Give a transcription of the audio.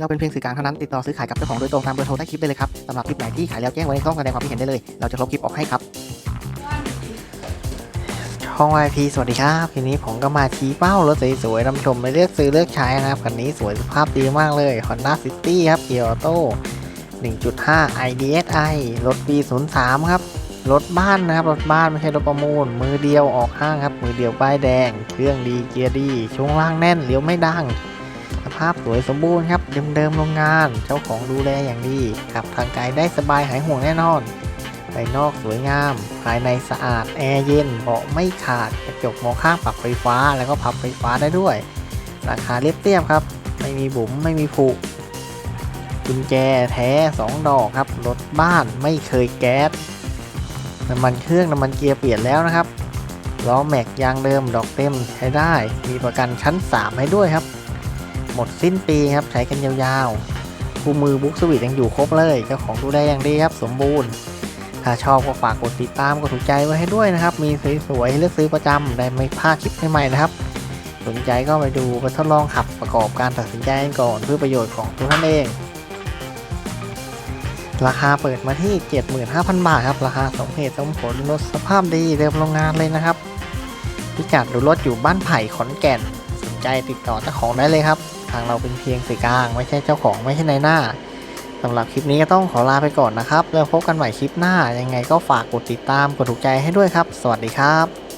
เราเป็นเพียงสื่อกลางเท่านั้นติดต่อซื้อขายกับเจ้าของโดยตรงตามเบอร์โทรใต้คลิปได้เลยครับสำหรับคลิปไหนที่ขายแล้วแจ้งไว้ในช่องแสดงความคิดเห็นได้เลย เราจะลบคลิปออกให้ครับช่อง YP สวัสดีครับทีนี้ผมก็มาชี้เป้ารถสวยๆนำชมไปเลือกซื้อเลือกใช้นะครับคันนี้สวยสภาพดีมากเลย Honda City ครับเกียร์ออโต้1.5 IDSI รถปี 03 ครับรถบ้านนะครับรถบ้านไม่ใช่รถประมูล มือเดียวออกห้างครับ มือเดียวป้ายแดง เครื่องดีเกียร์ดีช่วงล่างแน่นเลี้ยวไม่ดัง สภาพสวยสมบูรณ์ครับเดิมๆโรงงานเจ้าของดูแลอย่างดีขับทางไกลได้สบายหายห่วงแน่นอนภายนอกสวยงาม ภายในสะอาด แอร์เย็น เบาะไม่ขาด กระจกมองข้างปรับไฟฟ้า แล้วก็พับไฟฟ้าได้ด้วย ราคาเรียบเทียบครับ ไม่มีบุ๋ม ไม่มีผุ กุญแจแท้ 2 ดอกครับ รถบ้านไม่เคยแก๊ส น้ำมันเครื่อง น้ำมันเกียร์เปลี่ยนแล้วนะครับ ล้อแม็กยางเดิม ดอกเต็มใช้ได้ มีประกันชั้น 3 ให้ด้วยครับ มดสิ้นปีครับใช้กันยาวๆคู่มือบุ๊กสวิตยังอยู่ครบเลยเจ้าของดูแลอย่างดีครับสมบูรณ์ ถ้าชอบก็ฝากกดติดตามกดถูกใจไว้ให้ด้วยนะครับ มีสวยๆเลือกซื้อประจำได้ไม่พลาดคลิปใหม่ๆนะครับ สนใจก็ไปดูไปทดลองขับประกอบการตัดสินใจกันก่อนเพื่อประโยชน์ของตัวท่านเองราคาเปิดมาที่ 75,000 บาทครับ ราคาสมเหตุสมผลรถสภาพดีเดิมโรงงานเลยนะครับ พิกัดดูรถอยู่บ้านไผ่ขอนแก่น สนใจติดต่อเจ้าของได้เลยครับ ทางเราเป็นเพียงสื่อกลาง ไม่ใช่เจ้าของไม่ใช่ในายหน้าสำหรับคลิปนี้ก็ต้องขอลาไปก่อนนะครับ แล้วพบกันใหม่คลิปหน้า ยังไงก็ฝากกดติดตามกดถูกใจให้ด้วยครับ สวัสดีครับ